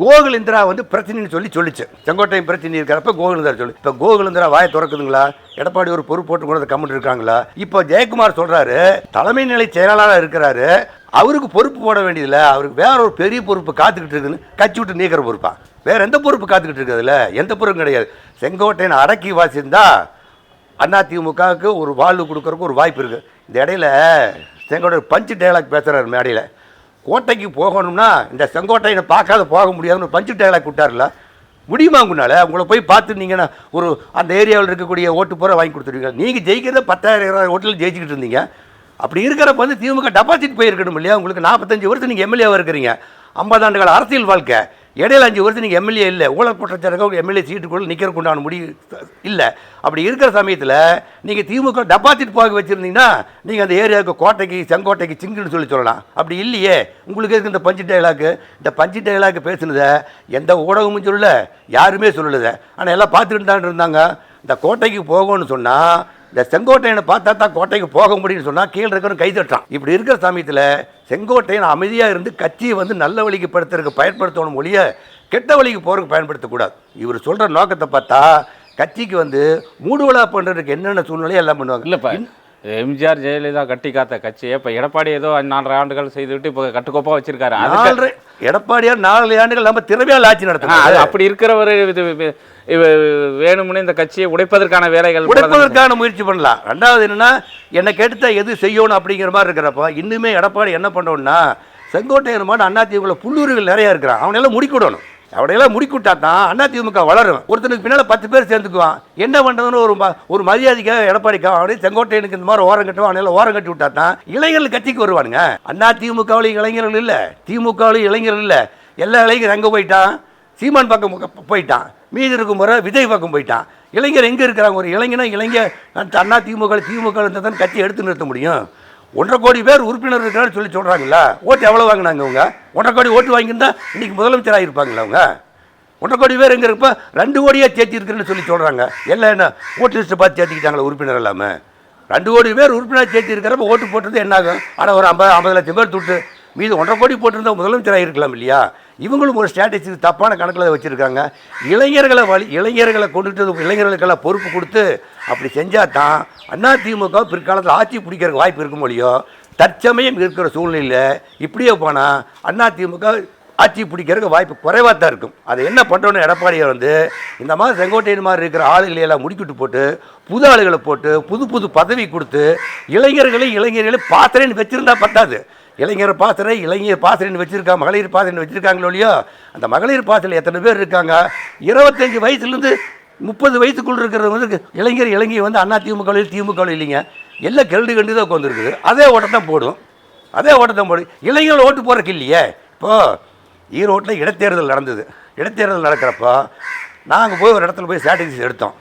கோகுலேந்திரா வந்து பிரச்சனைன்னு சொல்லி சொல்லிச்சு. செங்கோட்டையன் பிரச்சனை இருக்கிறப்ப கோகுலேந்திரா சொல்லி. இப்போ கோகுலேந்திரா வாயை திறக்குதுங்களா? எடப்பாடி ஒரு பொறுப்பு போட்டு கொண்டு வந்து கம்மிட்டு இருக்காங்களா? இப்போ ஜெயக்குமார் சொல்கிறாரு தலைமை நிலை செயலாளராக இருக்கிறாரு அவருக்கு பொறுப்பு போட வேண்டியதில்ல அவருக்கு வேற ஒரு பெரிய பொறுப்பு காத்துக்கிட்டு இருக்குன்னு கட்சி விட்டு நீக்கிற பொறுப்பா? வேற எந்த பொறுப்பு காத்துக்கிட்டு இருக்கிறதுல எந்த பொறுப்பும் கிடையாது. செங்கோட்டையன் அடக்கி வாசியிருந்தா அதிமுகவுக்கு ஒரு வாழ்வு கொடுக்கறதுக்கு ஒரு வாய்ப்பு இருக்குது இந்த இடையில செங்கோட்டை பஞ்சு டயலாக் பேசுகிறார் மேடையில். கோட்டைக்கு போகணும்னா இந்த செங்கோட்டையனை பார்க்காத போக முடியாதுன்னு பஞ்சு டயலாக் விட்டார்ல. முடியுமா உங்களால்? உங்களை போய் பார்த்துருந்தீங்கன்னா ஒரு அந்த ஏரியாவில் இருக்கக்கூடிய ஓட்டு பூரா வாங்கி கொடுத்துருவீங்க. நீங்கள் ஜெயிக்கிறத பத்தாயிரம் இருபதாயிரம் ஓட்டில் ஜெயிச்சுக்கிட்டு இருந்தீங்க. அப்படி இருக்கிறப்ப வந்து திமுக டெபாசிட் போயிருக்கணும் இல்லையா? உங்களுக்கு நாற்பத்தஞ்சு வருஷம் நீங்கள் எம்எல்ஏவாக இருக்கிறீங்க. ஐம்பது ஆண்டுகள் அரசியல் வாழ்க்கை. இடையில அஞ்சு வருஷம் நீங்கள் எம்எல்ஏ இல்லை ஊழல் குற்றச்சாட்டு எம்எல்ஏ சீட்டுக்குள்ள நிற்கிறதுக்கு உண்டான முடிவு இல்லை. அப்படி இருக்கிற சமயத்தில் நீங்கள் திமுக டெபாசிட் போக வச்சுருந்தீங்கன்னா நீங்கள் அந்த ஏரியாவுக்கு கோட்டைக்கு செங்கோட்டைக்கு சிங்குன்னு சொல்லி சொல்லலாம். அப்படி இல்லையே. உங்களுக்கு இருக்கு இந்த பஞ்சு டைலாக்கு இந்த பஞ்சு டைலாக்கு பேசுனதை எந்த ஊடகமும் சொல்லலை யாருமே சொல்லலை. ஆனால் எல்லாம் பார்த்துக்கிட்டு தான் இருந்தாங்க. இந்த கோட்டைக்கு போகணும்னு சொன்னால் இந்த செங்கோட்டையனை பார்த்தா தான் கோட்டைக்கு போக முடியும்னு சொன்னால் கீழே இருக்கிறவன் கை தட்டுறான். இப்படி இருக்கிற சமயத்தில் செங்கோட்டையன் அமைதியாக இருந்து கட்சியை வந்து நல்ல வழிக்கு படுத்துறதுக்கு பயன்படுத்தணும் ஒழிய கெட்ட வழிக்கு போகிறதுக்கு பயன்படுத்தக்கூடாது. இவர் சொல்கிற நோக்கத்தை பார்த்தா கட்சிக்கு வந்து மூடு விழா பண்ணுறதுக்கு என்னென்ன சூழ்நிலையும் எல்லாம் பண்ணுவாங்க.
இல்லைப்பா. எம்ஜிஆர் ஜெயலலிதா கட்டி காத்த கட்சியை இப்போ எடப்பாடி ஏதோ நாலரை ஆண்டுகள் செய்துவிட்டு இப்போ கட்டுக்கோப்பாக வச்சிருக்காரு.
நாலரை எடப்பாடியார் நாலு ஆண்டுகள் நம்ம திறமையால் ஆட்சி
ஆ, அது அப்படி இருக்கிறவர் இது வேணும்னே இந்த கட்சியை உடைப்பதற்கான வேலைகள்
உடைப்பதற்கான முயற்சி பண்ணலாம். ரெண்டாவது என்னன்னா என்னை கேட்டுட்டா எது செய்யணும் அப்படிங்கிற மாதிரி இருக்கிறப்ப இன்னுமே எடப்பாடி என்ன பண்ணணும்னா செங்கோட்டையன் மாதிரி அதிமுக புல்லூர்கள் நிறைய இருக்கிறான். அவனையெல்லாம் முடிக்கிடணும் அவனையெல்லாம் முடிக்கிட்டா தான் அதிமுக வளரும். ஒருத்தனுக்கு பின்னால் பத்து பேர் சேர்ந்துக்குவான். என்ன பண்ணுறதுன்னு ஒரு ம- ஒரு மரியாதைக்காக எடப்பாடிக்காக அவனே செங்கோட்டையனுக்கு இந்த மாதிரி ஓரம் கட்டுவான் அவனால ஓரம் கட்டி விட்டா தான் இளைஞர்கள் கட்சிக்கு வருவானுங்க. அண்ணா திமுகவில் இளைஞர்கள் இல்லை திமுகவிலையும் இளைஞர்கள் இல்லை. எல்லா இளைஞரும் அங்கே போயிட்டான் சீமான் பக்கம் பக்கம் போயிட்டான். மீதி இருக்கும் முறை விஜய் பக்கம் போயிட்டான். இளைஞர் எங்கே இருக்கிறாங்க? ஒரு இளைஞனா இளைஞர் அண்ணா திமுக திமுக இருந்தால் தான் கட்சி எடுத்து நிறுத்த முடியும். ஒன்றரை கோடி பேர் உறுப்பினர் இருக்கிறான்னு சொல்லி சொல்கிறாங்களா ஓட்டு எவ்வளோ வாங்கினாங்க அவங்க? ஒன்றரை கோடி ஓட்டு வாங்கியிருந்தா இன்றைக்கி முதலமைச்சர் ஆகியிருப்பாங்களா அவங்க? ஒன்றரை கோடி பேர் எங்கே இருப்போ ரெண்டு கோடியாக சேர்த்திருக்குன்னு சொல்லி சொல்கிறாங்க எல்லாம் என்ன ஓட்டு லிஸ்ட்டை பார்த்து சேர்த்திக்கிட்டாங்களா உறுப்பினர் இல்லாமல் ரெண்டு கோடி பேர் உறுப்பினர் சேர்த்திருக்கிறப்ப ஓட்டு போட்டது என்ன ஆகும் ஆனால் ஒரு ஐம்பது ஐம்பது லட்சம் பேர் தொட்டு. மீது ஒன்றரை கோடி போட்டிருந்தால் முதலமைச்சராக இருக்கலாம் இல்லையா? இவங்களும் ஒரு ஸ்ட்ராட்டஜி தப்பான கணக்கில் வச்சுருக்காங்க. இளைஞர்களை வழி இளைஞர்களை கொண்டுட்டு இளைஞர்களுக்கெல்லாம் பொறுப்பு கொடுத்து அப்படி செஞ்சால் தான் அதிமுக பிற்காலத்தில் ஆட்சி பிடிக்கிறதுக்கு வாய்ப்பு இருக்கும் இல்லையோ? தற்சமயம் இருக்கிற சூழ்நிலையில் இப்படியே போனால் அதிமுக ஆட்சி பிடிக்கிறதுக்கு வாய்ப்பு குறைவாக தான் இருக்கும். அதை என்ன பண்ணுறோன்னு எடப்பாடியை வந்து இந்த மாதிரி செங்கோட்டையன் மாதிரி இருக்கிற ஆளுகளை எல்லாம் முடிக்கிட்டு போட்டு புது ஆளுகளை போட்டு புது புது பதவி கொடுத்து இளைஞர்களை இளைஞர்களை பாத்திரன்னு வச்சுருந்தா பத்தாது. இளைஞர் பாசறை இளைஞர் பாசறைன்னு வச்சுருக்கா மகளிர் பாசறைன்னு வச்சுருக்காங்களோ இல்லையோ? அந்த மகளிர் பாசறையில் எத்தனை பேர் இருக்காங்க? இருபத்தஞ்சி வயசுலேருந்து முப்பது வயசுக்குள்ள இருக்கிறது வந்து இளைஞர் இளைஞர் வந்து அண்ணா திமுகவில் திமுகவில் இல்லைங்க. எல்லாம் கெல்டு கண்டு தான் உட்காந்துருக்குது அதே ஓட்டம் தான் போடும். அதே ஓட்டத்தான் போடும். இளைஞர்கள் ஓட்டு போகிறக்கு இல்லையே. இப்போது ஈரோட்டில் இடைத்தேர்தல் நடந்தது. இடைத்தேர்தல் நடக்கிறப்போ நாங்கள் போய் ஒரு இடத்துல போய் ஸ்ட்ராட்டஜிஸ் எடுத்தோம்.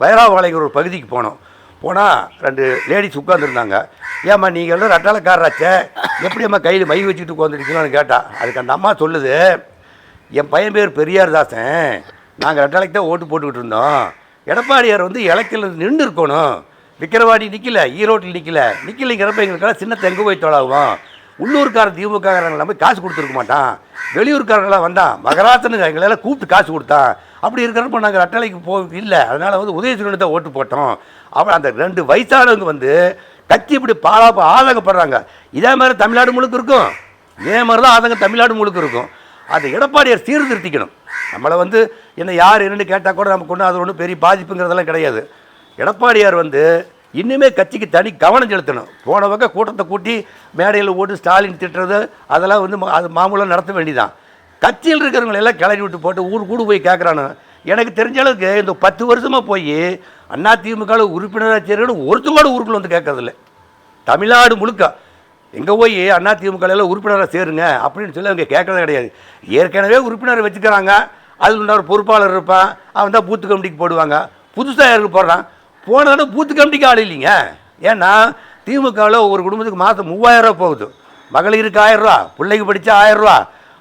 பைராபாளையங்கிற ஒரு பகுதிக்கு போனோம். போனால் ரெண்டு லேடிஸ் உட்காந்துருந்தாங்க ஏம்மா நீங்கள் எல்லாம் ரெட்டாளக்காரராச்சே? எப்படி அம்மா கையில் மை வச்சுட்டு உட்காந்துருக்கீங்கன்னு கேட்டான் அதுக்கு அந்த அம்மா சொல்லுது என் பையன் பேர் பெரியார் தாசன் நாங்கள் ரெட்டாளைக்கு தான் ஓட்டு போட்டுக்கிட்டு இருந்தோம். எடப்பாடியார் வந்து எலெக்ஷனில் நின்று இருக்கணும். விக்கிரவாடி நிற்கல ஈரோட்டில் நிற்கல நிற்கலைங்கிறப்ப எங்களுக்கெல்லாம் சின்ன தெங்கு போய் தொழாகும் உள்ளூர்கார திமுககாரங்களாம் போய் காசு கொடுத்துருக்க மாட்டான். வெளியூர்காரங்களாம் வந்தான் மகராசனுங்க எங்களெல்லாம் கூப்பிட்டு காசு கொடுத்தான். அப்படி இருக்கிறப்ப நாங்கள் ரெட்டலைக்கு போ இல்லை. அதனால் வந்து உதயசூரனை தான் ஓட்டு போட்டோம். அவன் அந்த ரெண்டு வயசானவங்க வந்து கட்சி இப்படி பாலா ஆதங்கப்படுறாங்க. இதே மாதிரி தமிழ்நாடு முழுக்க இருக்கும். இதே மாதிரி தான் ஆதங்கம் தமிழ்நாடு முழுக்க இருக்கும். அதை எடப்பாடியார் சீர்திருத்திக்கணும். நம்மளை வந்து என்ன யார் என்னன்னு கேட்டால் கூட நமக்கு ஒன்றும் அது ஒன்றும் பெரிய பாதிப்புங்கிறதெல்லாம் கிடையாது. எடப்பாடியார் வந்து இன்னுமே கட்சிக்கு தனி கவனம் செலுத்தணும். போன பக்கம் கூட்டத்தை கூட்டி மேடையில் ஓட்டு ஸ்டாலின் திட்டுறது அதெல்லாம் வந்து மா- அது மாமூலாக நடத்த வேண்டியதான் கட்சியில் இருக்கிறவங்களெல்லாம் கிளறி விட்டு போட்டு ஊர் கூடு போய் கேட்குறானு எனக்கு தெரிஞ்ச அளவுக்கு இந்த பத்து வருஷமாக போய் அண்ணா திமுக உறுப்பினராக சேர்க்கணும் ஒருத்தங்களோட ஊருக்குள்ள வந்து கேட்கறதில்ல. தமிழ்நாடு முழுக்க எங்கே போய் அண்ணா திமுக உறுப்பினராக சேருங்க அப்படின்னு சொல்லி அவங்க கேட்கறது கிடையாது. ஏற்கனவே உறுப்பினர் வச்சுக்கிறாங்க. அதில் உள்ள ஒரு பொறுப்பாளர் இருப்பான். அவன் தான் பூத்து கமிட்டிக்கு போடுவாங்க. புதுசாக யாருக்கு போடுறான்? போன தடவை பூத்து கமிட்டிக்கு ஆள் இல்லைங்க. ஏன்னா திமுகவில் ஒரு குடும்பத்துக்கு மாதம் மூவாயிரம் போகுது. மகளிருக்கு ஆயிரரூவா பிள்ளைக்கு படித்தா ஆயிரரூவா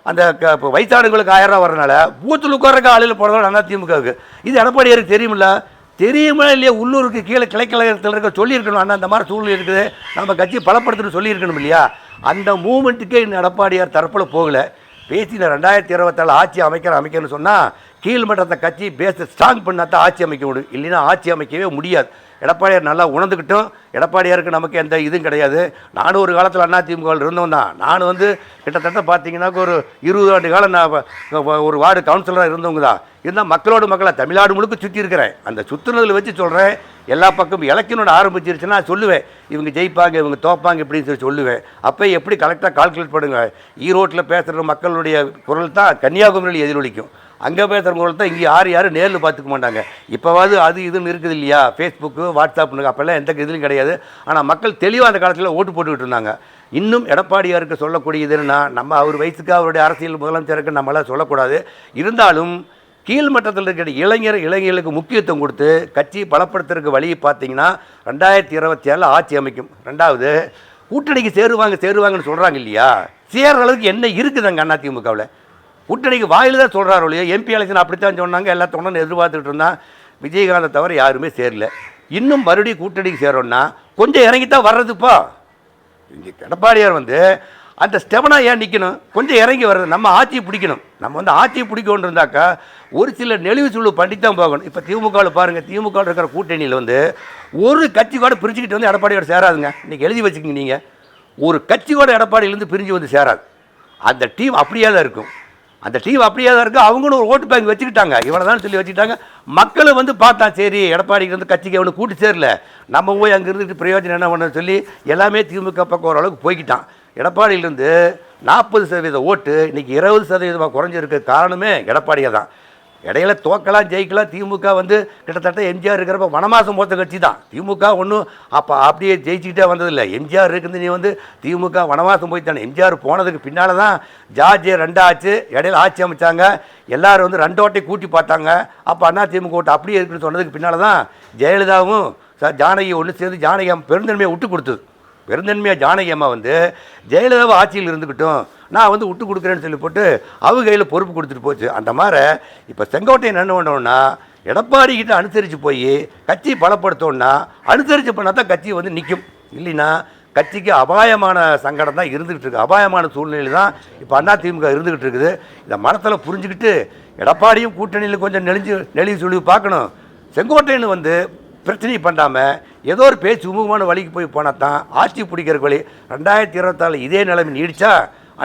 அந்த க- இப்போ வயசானவங்களுக்கு ஆயிரம் ரூபா வரனால பூத்தில் உட்காரக்கு ஆளில் போனதோட அண்ணா திமுகவுக்கு. இது எடப்பாடியாருக்கு தெரியுமில்ல? தெரியுமா இல்லையா? உள்ளூருக்கு கீழே கிளைக்கழகத்தில் இருக்க சொல்லியிருக்கணும். அண்ணா அந்த மாதிரி சூழ்நிலை இருக்குது. நம்ம கட்சி பலப்படுத்தணும்னு சொல்லியிருக்கணும் இல்லையா? அந்த மூமெண்ட்டுக்கே இன்னும் எடப்பாடியார் தரப்பில் போகலை. பேசின ரெண்டாயிரத்தி இருபத்தாலு ஆட்சி அமைக்கிற அமைக்கணும்னு சொன்னால் கீழ்மன்றத்தை கட்சி பேஸை ஸ்ட்ராங் பண்ணால் தான் ஆட்சி அமைக்க முடியும். இல்லைன்னா ஆட்சி அமைக்கவே முடியாது. எடப்பாடியார் நல்லா உணர்ந்துக்கிட்டும் எடப்பாடியாருக்கு நமக்கு எந்த இதுவும் கிடையாது. நானும் ஒரு காலத்தில் அண்ணா திமுகவில் இருந்தோம் தான். நான் வந்து கிட்டத்தட்ட பார்த்தீங்கன்னாக்க ஒரு இருபது ஆண்டு காலம் நான் ஒரு வார்டு கவுன்சிலராக இருந்தவங்க தான். இருந்தால் மக்களோட மக்களாக தமிழ்நாடு முழுக்க சுற்றி இருக்கிறேன். அந்த சுற்றுனதில் வச்சு சொல்கிறேன் எல்லா பக்கமும் எலெக்ஷனோட ஆரம்பிச்சிருச்சுன்னா சொல்லுவேன். இவங்க ஜெயிப்பாங்க இவங்க தோப்பாங்க இப்படின்னு சொல்லி சொல்லுவேன். அப்போ எப்படி கரெக்டாக கால்குலேட் பண்ணுங்க? ஈரோட்டில் பேசுகிற மக்களுடைய குரல் தான் கன்னியாகுமரியில் எதிரொலிக்கும். அங்கே பேசுகிற குரல் தான் இங்கே யார் யாரும் நேரில் பார்த்துக்க மாட்டாங்க. இப்போவாது அது இதுன்னு இருக்குது இல்லையா? ஃபேஸ்புக்கு வாட்ஸ்அப்னு அப்போல்லாம் எந்த இதுலையும் கிடையாது. ஆனால் மக்கள் தெளிவாக அந்த காலத்தில் ஓட்டு போட்டுக்கிட்டு இருந்தாங்க. இன்னும் எடப்பாடியாருக்கு சொல்லக்கூடியதுன்னா நம்ம அவர் வயசுக்கு அவருடைய அரசியல் முதலமைச்சருக்கு நம்மளால் சொல்லக்கூடாது. இருந்தாலும் கீழ்மட்டத்தில் இருக்கிற இளைஞர் இளைஞர்களுக்கு முக்கியத்துவம் கொடுத்து கட்சி பலப்படுத்துறதுக்கு வழியை பார்த்தீங்கன்னா ரெண்டாயிரத்தி இருபத்தி ஏழில் ஆட்சி அமைக்கும். ரெண்டாவது கூட்டணிக்கு சேருவாங்க சேருவாங்கன்னு சொல்கிறாங்க இல்லையா? சேர்ற அளவுக்கு என்ன இருக்குதுங்க அதிமுகவில் கூட்டணிக்கு வாயில் தான் சொல்கிறாரோ இல்லையா? எம்பி எலெக்ஷன் அப்படித்தான் சொன்னாங்க. எல்லா தொண்டனும் எதிர்பார்த்துக்கிட்டு இருந்தான். விஜயகாந்தை தவிர யாருமே சேரல. இன்னும் மறுபடியும் கூட்டணிக்கு சேரோன்னா கொஞ்சம் இறங்கி தான் வர்றதுப்பா. இங்கே எடப்பாடியார் வந்து அந்த ஸ்டெபனா ஏன் நிற்கணும் கொஞ்சம் இறங்கி வர்றது. நம்ம ஆட்சியை பிடிக்கணும். நம்ம வந்து ஆட்சியை பிடிக்கணும் இருந்தாக்கா ஒரு சில நெளிவு சுழு பண்ணித்தான் போகணும். இப்போ திமுகவில் பாருங்கள் திமுகவில் இருக்கிற கூட்டணியில் வந்து ஒரு கட்சி கூட பிரிச்சுக்கிட்டு வந்து எடப்பாடியோட சேராதுங்க. இன்றைக்கி எழுதி வச்சுக்கிங்க நீங்கள் ஒரு கட்சி கூட எடப்பாடியிலேருந்து பிரிஞ்சு வந்து சேராது. அந்த டீம் அப்படியே தான் இருக்கும். அந்த டீம் அப்படியே தான் இருக்குது அவங்களும் ஒரு ஓட்டு பேங்க் வச்சுக்கிட்டாங்க. இவ்வளோ தான் சொல்லி வச்சுக்கிட்டாங்க. மக்களும் வந்து பார்த்தா சரி எடப்பாடிக்கு வந்து கட்சிக்கு அவனுக்கு கூட்டு சேரல. நம்ம போய் அங்கே இருந்துட்டு பிரயோஜனம் என்ன பண்ண சொல்லி எல்லாமே திமுக பக்கம் ஓரளவுக்கு போய்க்கிட்டான். எடப்பாடியிலேருந்து நாற்பது சதவீத ஓட்டு இன்றைக்கி இருபது சதவீதமாக குறைஞ்சிருக்க காரணமே எடப்பாடியாக தான் இடையில தோக்கலாம் ஜெயிக்கலாம். திமுக வந்து கிட்டத்தட்ட எம்ஜிஆர் இருக்கிறப்ப வனமாசம் போத்த கட்சி தான். திமுக ஒன்றும் அப்போ அப்படியே ஜெயிச்சுக்கிட்டே வந்ததில்லை. எம்ஜிஆர் இருக்குது நீ வந்து திமுக வனவாசம் போய் தானே எம்ஜிஆர் போனதுக்கு பின்னால் தான் ஜார்ஜ் ரெண்டாச்சு இடையில ஆட்சி அமைச்சாங்க. எல்லோரும் வந்து ரெண்டோட்டையும் கூட்டி பார்த்தாங்க. அப்போ அண்ணா திமுக ஓட்டு அப்படியே இருக்குன்னு சொன்னதுக்கு பின்னால் தான் ஜெயலலிதாவும் ச- ஜானகி ஒன்று சேர்ந்து ஜானகி அம்மா பெருந்தன்மையை விட்டு கொடுத்தது. பெருந்தன்மையாக ஜானகி அம்மா வந்து ஜெயலலிதாவை ஆட்சியில் இருந்துக்கிட்டும் நான் வந்து விட்டு கொடுக்குறேன்னு சொல்லி போட்டு அவங்க கையில் பொறுப்பு கொடுத்துட்டு போச்சு. அந்த மாதிரி இப்போ செங்கோட்டையன் என்ன பண்ணோன்னா எடப்பாடி கிட்ட அனுசரித்து போய் கட்சி பலப்படுத்தோன்னா அனுசரித்து பண்ணால் தான் கட்சி வந்து நிற்கும் இல்லைன்னா கட்சிக்கு அபாயமான சங்கடம் தான் இருந்துகிட்டு இருக்கு. அபாயமான சூழ்நிலை தான் இப்போ அதிமுக இருந்துகிட்டு இருக்குது. இதை மனத்தில் புரிஞ்சுக்கிட்டு எடப்பாடியும் கூட்டணியில் கொஞ்சம் நெளிஞ்சு நெளிவு சொல்லி பார்க்கணும். செங்கோட்டையன் வந்து பிரச்சனையை பண்ணாமல் ஏதோ ஒரு பேச்சு சுமூகமான வழிக்கு போய் போனால் தான் ஆட்சி பிடிக்கிற வழி. ரெண்டாயிரத்தி இருபத்தாலு இதே நிலைமை நீடிச்சா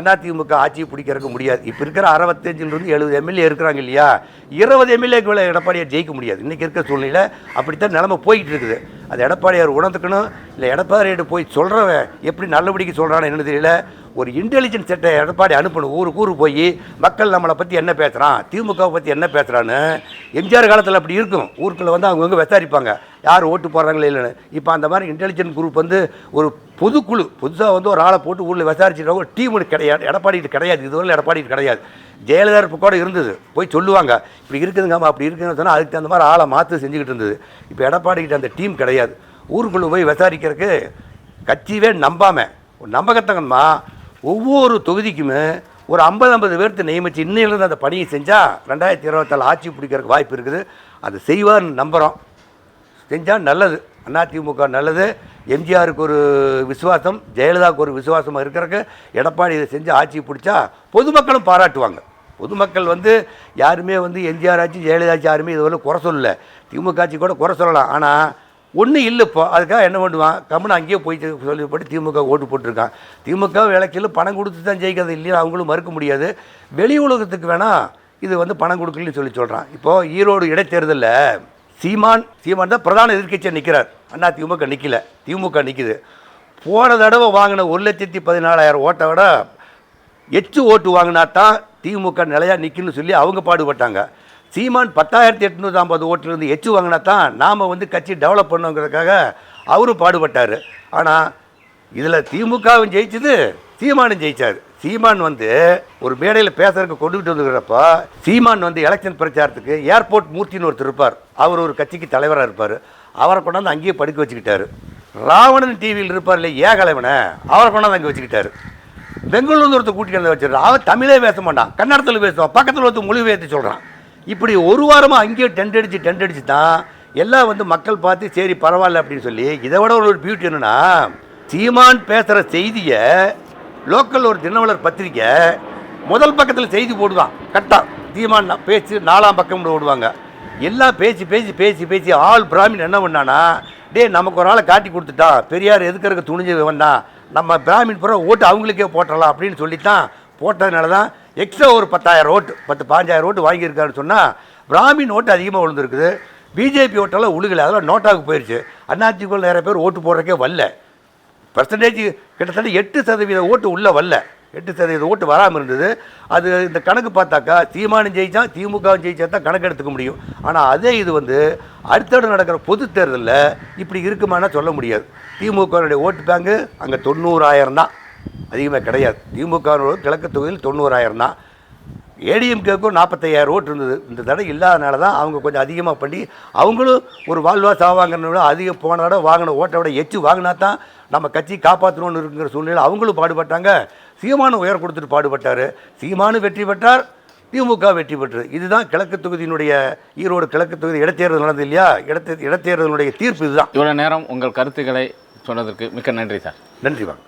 அதிமுக ஆட்சியை பிடிக்கிறதுக்கு முடியாது. இப்போ இருக்கிற அறுபத்தஞ்சிலிருந்து எழுபது எம்எல்ஏ இருக்கிறாங்க இல்லையா? இருபது எம்எல்ஏக்கு எடப்பாடியை ஜெயிக்க முடியாது. இன்றைக்கி இருக்கிற சூழ்நிலை அப்படித்தான் நிலமை போய்கிட்டு இருக்குது. அது எடப்பாடியார் உணர்ந்துக்கணும். இல்லை எடப்பாடியிட்ட போய் சொல்கிறவன் எப்படி நல்லபடிக்கு சொல்கிறான்னு என்ன தெரியல. ஒரு இன்டெலிஜென்ஸ் செட்டை எடப்பாடி அனுப்பணும். ஊருக்கு ஊருக்கு போய் மக்கள் நம்மளை பற்றி என்ன பேசுகிறான் திமுகவை பற்றி என்ன பேசுகிறான்னு எம்ஜிஆர் காலத்தில் அப்படி இருக்கும். ஊருக்குள்ளே வந்து அவங்கவுங்க விசாரிப்பாங்க. யார் ஓட்டு போடுறாங்களே இல்லைன்னு. இப்போ அந்த மாதிரி இன்டெலிஜென்ட் குரூப் வந்து ஒரு பொதுக்குழு புதுசாக வந்து ஒரு ஆளை போட்டு ஊரில் விசாரிச்சுட்டு ஒரு டீம் கிடையாது. எடப்பாடி கிடையாது. இதுவரை எடப்பாடி கிடையாது. ஜெயலலிதா இப்போ கூட இருந்தது. போய் சொல்லுவாங்க இப்படி இருக்குதுங்கம்மா அப்படி இருக்குதுன்னு சொன்னால் அதுக்கு தகுந்த மாதிரி ஆளை மாற்று செஞ்சுக்கிட்டு இருந்தது. இப்போ எடப்பாடிக்கிட்ட அந்த டீம் கிடையாது. ஊருக்குள்ளே போய் விசாரிக்கிறதுக்கு கட்சியவே நம்பாமல் ஒரு நம்பகத்தங்கம்மா ஒவ்வொரு தொகுதிக்குமே ஒரு ஐம்பது ஐம்பது பேர்த்து நியமித்து இன்னையிலேருந்து அந்த பணியை செஞ்சால் ரெண்டாயிரத்தி இருபத்தாலு ஆட்சி பிடிக்கிறதுக்கு வாய்ப்பு இருக்குது. அதை செய்வார்னு நம்புகிறோம் செஞ்சால் நல்லது. அதிமுக நல்லது. எம்ஜிஆருக்கு ஒரு விசுவாசம் ஜெயலலிதாவுக்கு ஒரு விசுவாசமாக இருக்கிறக்கு எடப்பாடி இதை செஞ்சு ஆட்சி பிடிச்சா பொதுமக்களும் பாராட்டுவாங்க. பொதுமக்கள் வந்து யாருமே வந்து எம்ஜிஆர் ஆட்சி ஜெயலலிதா ஆட்சி யாருமே இதுவரை குறை சொல்லலை. திமுக ஆட்சி கூட குறை சொல்லலாம். ஆனால் ஒன்றும் இல்லை இப்போ. அதுக்காக என்ன பண்ணுவான்? கம்முன்னு அங்கேயே போய் சொல்லி போட்டு திமுக ஓட்டு போட்டிருக்கான். திமுக விளக்கில் பணம் கொடுத்து தான் ஜெயிக்கிறது இல்லையா அவங்களும் மறுக்க முடியாது. வெளி உலகத்துக்கு வேணால் இது வந்து பணம் கொடுக்கலன்னு சொல்லி சொல்கிறான் இப்போது ஈரோடு இடைத்தேர்தலில் சீமான் சீமான் தான் பிரதான எதிர்க்கட்சியாக நிற்கிறார் அண்ணா திமுக நிற்கல திமுக நிற்கிது போன தடவை வாங்கின ஒரு லட்சத்தி பதினாலாயிரம் ஓட்டை விட எச்சு ஓட்டு வாங்கினா தான் திமுக நிலையாக நிற்குன்னு சொல்லி அவங்க பாடுபட்டாங்க. சீமான் பத்தாயிரத்தி எட்நூற்றி ஐம்பது ஓட்டிலிருந்து எச்சு வாங்கினா தான் நாம் வந்து கட்சி டெவலப் பண்ணுங்கிறதுக்காக அவரும் பாடுபட்டார். ஆனால் இதில் திமுகவும் ஜெயிச்சது சீமானும் ஜெயித்தார் சீமான் வந்து ஒரு மேடையில் பேசுறதுக்கு கொண்டுகிட்டு வந்துக்கிறப்ப சீமான் வந்து எலெக்ஷன் பிரச்சாரத்துக்கு ஏர்போர்ட் மூர்த்தின்னு ஒருத்தர் இருப்பார். அவர் ஒரு கட்சிக்கு தலைவராக இருப்பார். அவரை கொண்டாந்து அங்கேயே படுக்க வச்சுக்கிட்டாரு. ராவணன் டிவியில் இருப்பார் இல்லை ஏகலைவனை அவரை கொண்டாந்து அங்கே வச்சுக்கிட்டாரு. பெங்களூர்ல ஒருத்தர் கூட்டிகிட்டு வந்து வச்சிருக்கான் அவன் தமிழே பேச மாட்டான். கன்னடத்தில் பேசுவான். பக்கத்தில் ஒருத்தர் மொழி பேசி சொல்கிறான் இப்படி ஒரு வாரமாக அங்கேயே டென்ட் அடித்து டென்ட் அடிச்சு தான் எல்லாம் வந்து மக்கள் பார்த்து சரி பரவாயில்ல அப்படின்னு சொல்லி இதை விட ஒரு பியூட்டி என்னென்னா சீமான் பேசுகிற செய்தியை லோக்கல் ஒரு தினமலர் பத்திரிக்கை முதல் பக்கத்தில் செய்தி போடுவான் கரெக்டாக தீமான் பேச்சு நாலாம் பக்கம் ஓடுவாங்க. எல்லாம் பேசி பேசி பேசி பேசி ஆள் பிராமின் என்ன பண்ணானா டேய் நமக்கு ஒரு ஆளை காட்டி கொடுத்துட்டான் பெரியார் எதுக்கிறதுக்கு துணிஞ்சு வந்தான் நம்ம பிராமின் புறம் ஓட்டு அவங்களுக்கே போட்டுடலாம் அப்படின்னு சொல்லித்தான் போட்டதுனால தான் எக்ஸ்ட்ரா ஒரு பத்தாயிரம் ஓட்டு பத்து பாஞ்சாயிரம் ஓட்டு வாங்கியிருக்காருன்னு சொன்னால் பிராமின் ஓட்டு அதிகமாக விழுந்துருக்குது. பிஜேபி ஓட்டெல்லாம் உழுகலை. அதெல்லாம் நோட்டாவுக்கு போயிடுச்சு அதிமுக நிறைய பேர் ஓட்டு போடுறக்கே வரல. பர்சன்டேஜ் கிட்டத்தட்ட எட்டு சதவீத ஓட்டு உள்ளே வரல. எட்டு சதவீத ஓட்டு வராமல் இருந்தது. அது இந்த கணக்கு பார்த்தாக்கா தீமானம் ஜெயித்தா திமுகவும் ஜெயிச்சா தான் கணக்கு எடுத்துக்க முடியும். ஆனால் அதே இது வந்து அடுத்தடு நடக்கிற பொது தேர்தலில் இப்படி இருக்குமானா சொல்ல முடியாது. திமுகவினுடைய ஓட்டு பேங்கு அங்கே தொண்ணூறாயிரம் தான். அதிகமாக கிடையாது. திமுகவினோட கிழக்கு தொகுதியில் தொண்ணூறாயிரம் தான். ஏடிஎம்கேக்கும் நாற்பத்தையாயிரம் ஓட்டு இருந்தது. இந்த தடவை இல்லாதனால தான் அவங்க கொஞ்சம் அதிகமாக பண்ணி அவங்களும் ஒரு வாழ்வா சாவாங்கன்னு விட அதிகம் போன தடவை வாங்கின ஓட்டை விட எச்சு வாங்கினா தான் நம்ம கட்சி காப்பாற்றணும்னு இருக்கிற சூழ்நிலை அவங்களும் பாடுபட்டாங்க. சீமானு உயர் கொடுத்துட்டு பாடுபட்டார். சீமானு வெற்றி பெற்றார் திமுக வெற்றி பெற்றது. இதுதான் கிழக்கு தொகுதியினுடைய ஈரோடு கிழக்கு தொகுதி இடைத்தேர்தல் நடந்தது இல்லையா? இடத்தே இடைத்தேர்தலுடைய தீர்ப்பு இதுதான்.
இவ்வளோ நேரம் உங்கள் கருத்துக்களை சொன்னதற்கு மிக்க நன்றி சார்.
நன்றி வாங்க.